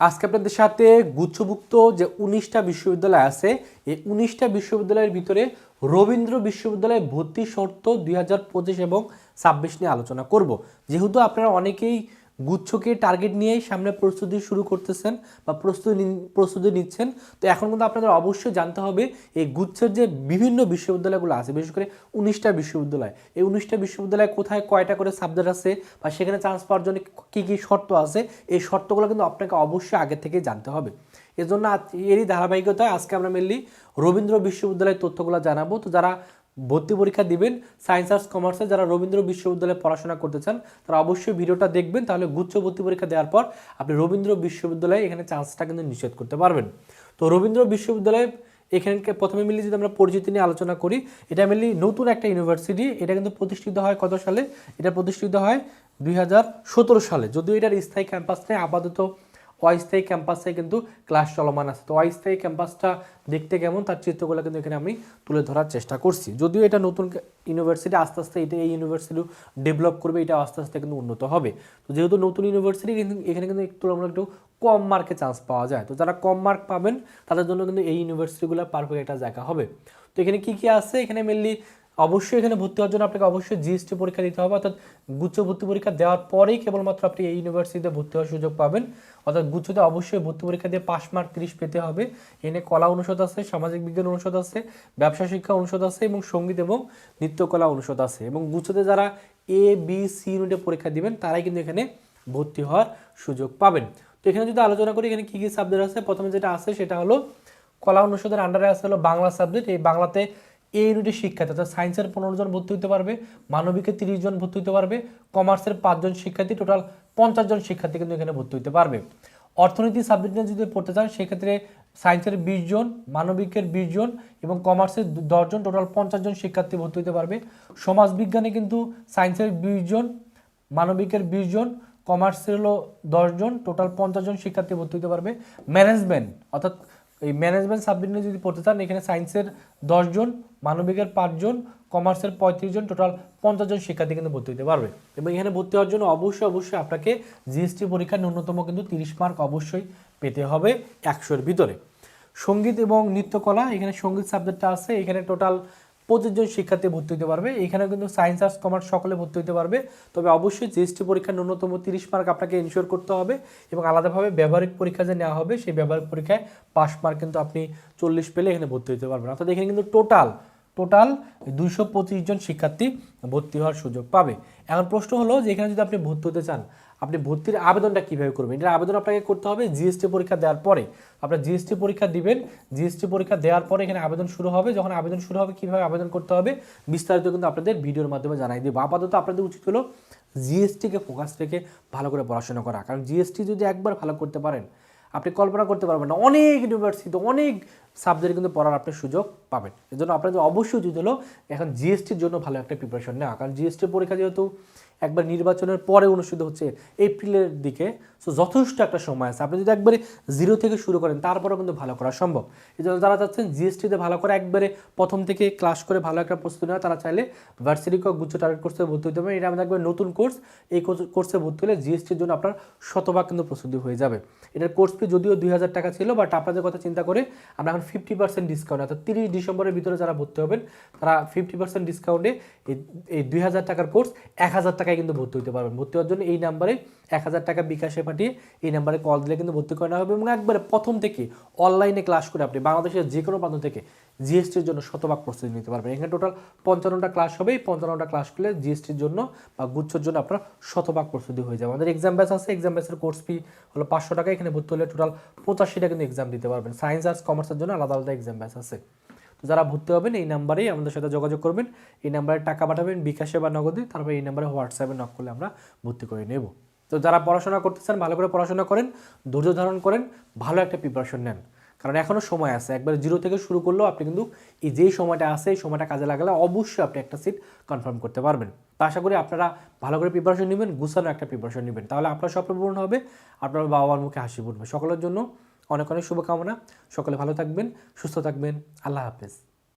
আজকে আপনাদের সাথে গুচ্ছভুক্ত যে উনিশটা বিশ্ববিদ্যালয় আছে, এই উনিশটা বিশ্ববিদ্যালয়ের ভিতরে রবীন্দ্র বিশ্ববিদ্যালয়ে ভর্তি শর্ত দুই হাজার পঁচিশ এবং ছাব্বিশ নিয়ে আলোচনা করব। যেহেতু আপনারা অনেকেই গুচ্ছকে টার্গেট নিয়েই সামনে প্রস্তুতি শুরু করতেছেন বা প্রস্তুতি প্রস্তুতি নিচ্ছেন। তো এখন কিন্তু আপনাদের অবশ্যই জানতে হবে, এই গুচ্ছের যে বিভিন্ন বিশ্ববিদ্যালয়গুলো আছে, বিশেষ করে উনিশটা বিশ্ববিদ্যালয়, এই উনিশটা বিশ্ববিদ্যালয়ে কোথায় কয়টা করে সাবজেক্ট আছে বা সেখানে চান্স পাওয়ার জন্য কী কী শর্ত আছে, এই শর্তগুলো কিন্তু আপনাকে অবশ্যই আগে থেকে জানতে হবে। এজন্য এরই ধারাবাহিকতায় আজকে আমরা মেনলি রবীন্দ্র বিশ্ববিদ্যালয়ের তথ্যগুলো জানাব। তো যারা ভর্তি পরীক্ষা দিবেন। সায়েন্স আর্টস কমার্সে যারা রবীন্দ্র বিশ্ববিদ্যালয়ে পড়াশোনা করতে চান, তারা অবশ্যই ভিডিওটা দেখবেন। তাহলে গুচ্ছ ভর্তি পরীক্ষা দেওয়ার পর আপনি রবীন্দ্র বিশ্ববিদ্যালয়ে এখানে চান্সটা কিন্তু নিষেধ করতে পারবেন। তো রবীন্দ্র বিশ্ববিদ্যালয়ে এখানকে প্রথমে মিলি যদি আমরা পরিচিতি নিয়ে আলোচনা করি, এটা মেনলি নতুন একটা ইউনিভার্সিটি এটা কিন্তু প্রতিষ্ঠিত হয় কত সালে? এটা প্রতিষ্ঠিত হয় দুই হাজার সতেরো সালে। যদিও এটার স্থায়ী ক্যাম্পাস নেই, আপাতত অস্থায়ী ক্যাম্পাসে কিন্তু ক্লাস চলমান আছে। তো অস্থায়ী ক্যাম্পাসটা দেখতে কেমন? তার চিত্রগুলো কিন্তু এখানে আমি তুলে ধরার চেষ্টা করছি। যদিও এটা নতুন ইউনিভার্সিটি আস্তে আস্তে এটা এই ইউনিভার্সিটি ডেভেলপ করবে, এটা আস্তে আস্তে কিন্তু উন্নত হবে। তো যেহেতু নতুন ইউনিভার্সিটি কিন্তু এখানে কিন্তু একটু আমরা একটু কম মার্কে চান্স পাওয়া যায়। তো যারা কম মার্ক পাবেন, তাদের জন্য কিন্তু এই ইউনিভার্সিটিগুলো পারফেক্ট একটা জায়গা হবে। তো এখানে কি কি আছে? এখানে মেনলি অবশ্যই এখানে ভর্তি হওয়ার জন্য আপনাকে অবশ্যই জিএসটি পরীক্ষা দিতে হবে। অর্থাৎ গুচ্ছ ভর্তি পরীক্ষা দেওয়ার পরেই কেবলমাত্র আপনি এই ইউনিভার্সিটিতে ভর্তি হওয়ার সুযোগ পাবেন। অর্থাৎ গুচ্ছতে অবশ্যই ভর্তি পরীক্ষা দিয়ে পাস মার্ক তিরিশ পেতে হবে। এনে কলা অনুষদ আছে, সামাজিক বিজ্ঞান অনুষদ আছে, ব্যবসা শিক্ষা অনুষদ আছে এবং সংগীত এবং নৃত্যকলা অনুষদ আছে। এবং গুচ্ছতে যারা এ বি সি ইউনিটে পরীক্ষা দিবেন, তারাই কিন্তু এখানে ভর্তি হওয়ার সুযোগ পাবেন। তো এখানে যদি আলোচনা করি, এখানে কী কী সাবজেক্ট আছে? প্রথমে যেটা আছে, সেটা হলো কলা অনুষদের আন্ডারে আছে হলো বাংলা সাবজেক্ট এই বাংলাতে এ ইউনিটের শিক্ষার্থী অর্থাৎ সায়েন্সের পনেরো জন ভর্তি হতে পারবে, মানবিকের তিরিশ জন ভর্তি হতে পারবে কমার্সের পাঁচজন শিক্ষার্থী টোটাল পঞ্চাশ জন শিক্ষার্থী কিন্তু এখানে ভর্তি হতে পারবে। অর্থনীতি সাবজেক্ট নিয়ে যদি পড়তে চান, সেক্ষেত্রে সায়েন্সের বিশ জন, মানবিকের বিশ জন এবং কমার্সের দশজন টোটাল পঞ্চাশ জন শিক্ষার্থী ভর্তি হতে পারবে। সমাজবিজ্ঞানে কিন্তু সায়েন্সের বিশ জন, মানবিকের বিশ জন কমার্সের হলো দশজন টোটাল পঞ্চাশ জন শিক্ষার্থী ভর্তি হতে পারবে। ম্যানেজমেন্ট অর্থাৎ এই ম্যানেজমেন্ট সাবজেক্ট নিয়ে যদি পড়তে চান, এখানে সায়েন্সের দশজন মানবিকের পাঁচজন কমার্সের পঁয়ত্রিশ জন টোটাল পঞ্চাশ জন শিক্ষার্থী কিন্তু ভর্তি হতে পারবে। এবং এখানে ভর্তি হওয়ার জন্য অবশ্যই অবশ্যই আপনাকে জিএসটি পরীক্ষার ন্যূনতম কিন্তু তিরিশ মার্ক অবশ্যই পেতে হবে একশোর ভিতরে। সংগীত এবং নৃত্যকলা, এখানে সংগীত সাবজেক্টটা আছে, এখানে টোটাল পঁচিশ জন শিক্ষার্থী ভর্তি হতে পারবে। এখানে কিন্তু সায়েন্স আর্টস কমার্স সকলে ভর্তি হতে পারবে। তবে অবশ্যই জিএসটি পরীক্ষার ন্যূনতম তিরিশ মার্ক আপনাকে ইনশিওর করতে হবে এবং আলাদাভাবে ব্যবহারিক পরীক্ষা যে নেওয়া হবে, সেই ব্যবহারিক পরীক্ষায় পাস মার্ক কিন্তু আপনি চল্লিশ পেলে এখানে ভর্তি হতে পারবেন। অর্থাৎ এখানে কিন্তু টোটাল টোটাল দুইশো পঁচিশ জন শিক্ষার্থী ভর্তি হওয়ার সুযোগ পাবে। এখন প্রশ্ন হলো যে এখানে যদি আপনি ভর্তি হতে চান, আপনি ভর্তির আবেদনটা কীভাবে করবেন? এটার আবেদন আপনাকে করতে হবে জিএসটি পরীক্ষা দেওয়ার পরে। আপনার জিএসটি পরীক্ষা দিবেন জিএসটি পরীক্ষা দেওয়ার পরে এখানে আবেদন শুরু হবে। যখন আবেদন শুরু হবে, কীভাবে আবেদন করতে হবে বিস্তারিত কিন্তু আপনাদের ভিডিওর মাধ্যমে জানাই দেবো। আপাতত আপনাদের উচিত হলো জিএসটিকে ফোকাস রেখে ভালো করে পড়াশোনা করা। কারণ জিএসটি যদি একবার ভালো করতে পারেন, আপনি কল্পনা করতে পারবেন না। অনেক ইউনিভার্সিটি অনেক সাবজেক্ট কিন্তু পড়ার আপনি সুযোগ পাবেন। এজন্য আপনাদের অবশ্যই উচিত হলো এখন জিএসটির জন্য ভালো একটা প্রিপারেশন নেওয়া। কারণ জিএসটি পরীক্ষা যেহেতু একবার নির্বাচনের পরে অনুষ্ঠিত হচ্ছে এপ্রিলের দিকে সো যথেষ্ট একটা সময় আছে। আপনি যদি একবারে জিরো থেকে শুরু করেন, তারপরেও কিন্তু ভালো করা সম্ভব। এই জন্য যারা চাচ্ছেন জিএসটিতে ভালো করে একবারে প্রথম থেকে ক্লাস করে ভালো একটা প্রস্তুতি নেওয়া, তারা চাইলে ভার্সিটি গুচ্ছ টার্গেট কোর্সে ভর্তি হতে পারে এটা আমাদের একবার নতুন কোর্স এই কোর্সে ভর্তি হলে জিএসটির জন্য আপনার শতভাগ কিন্তু প্রস্তুতি হয়ে যাবে। এটার কোর্স ফি যদিও দুই হাজার টাকা ছিল বাট আপনাদের কথা চিন্তা করে আমরা এখন ফিফটি পার্সেন্ট ডিসকাউন্ট অর্থাৎ তিরিশ ডিসেম্বরের ভিতরে যারা ভর্তি হবেন, তারা ফিফটি পার্সেন্ট ডিসকাউন্টে এই দুই হাজার টাকার কোর্স এক হাজার টাকায় কিন্তু ভর্তি হতে পারবেন। ভর্তি হওয়ার জন্য এই নাম্বারে এক হাজার টাকা বিকাশে পাঠিয়ে এই নাম্বারে কল দিলে কিন্তু ভর্তি করানো হবে এবং একবারে প্রথম থেকে অনলাইনে ক্লাস করে আপনি বাংলাদেশের যে কোনো প্রান্ত থেকে জিএসটির জন্য শতভাগ প্রস্তুতি নিতে পারবেন। এখানে টোটাল পঞ্চান্নটা ক্লাস হবে এই পঞ্চান্নটা ক্লাস করলে জিএসটির জন্য বা গুচ্ছর জন্য আপনার শতভাগ প্রস্তুতি হয়ে যাবে। আমাদের এক্সাম ব্যাচ আছে। এক্সাম ব্যাচের কোর্স ফি হলো পাঁচশো টাকা। এখানে ভর্তি হলে টোটাল পঁচাশিটা কিন্তু এক্সাম দিতে পারবেন। সায়েন্স আর্টস কমার্সের জন্য আলাদা আলাদা এক্সাম ব্যাচ আছে। তো যারা ভর্তি হবেন, এই নাম্বারেই আমাদের সাথে যোগাযোগ করবেন। এই নাম্বারে টাকা পাঠাবেন বিকাশে বা নগদে। তারপর এই নাম্বারে হোয়াটসঅ্যাপে নক করলে আমরা ভর্তি করে নেব। তো যারা পড়াশোনা করতে চান, ভালো করে পড়াশোনা করেন, ধৈর্য ধারণ করেন, ভালো একটা প্রিপারেশন নেন। কারণ এখনও সময় আছে। একবার জিরো থেকে শুরু করলেও আপনি কিন্তু এই যেই সময়টা আছে, এই সময়টা কাজে লাগালে অবশ্যই আপনি একটা সিট কনফার্ম করতে পারবেন। তো আশা করি আপনারা ভালো করে প্রিপারেশন নেবেন, গুছানো একটা প্রিপারেশন নেবেন। তাহলে আপনার স্বপ্ন পূরণ হবে, আপনার বাবা মার মুখে হাসি পড়বে সকলের জন্য অনেক অনেক শুভকামনা। সকলে ভালো থাকবেন, সুস্থ থাকবেন। আল্লাহ হাফেজ।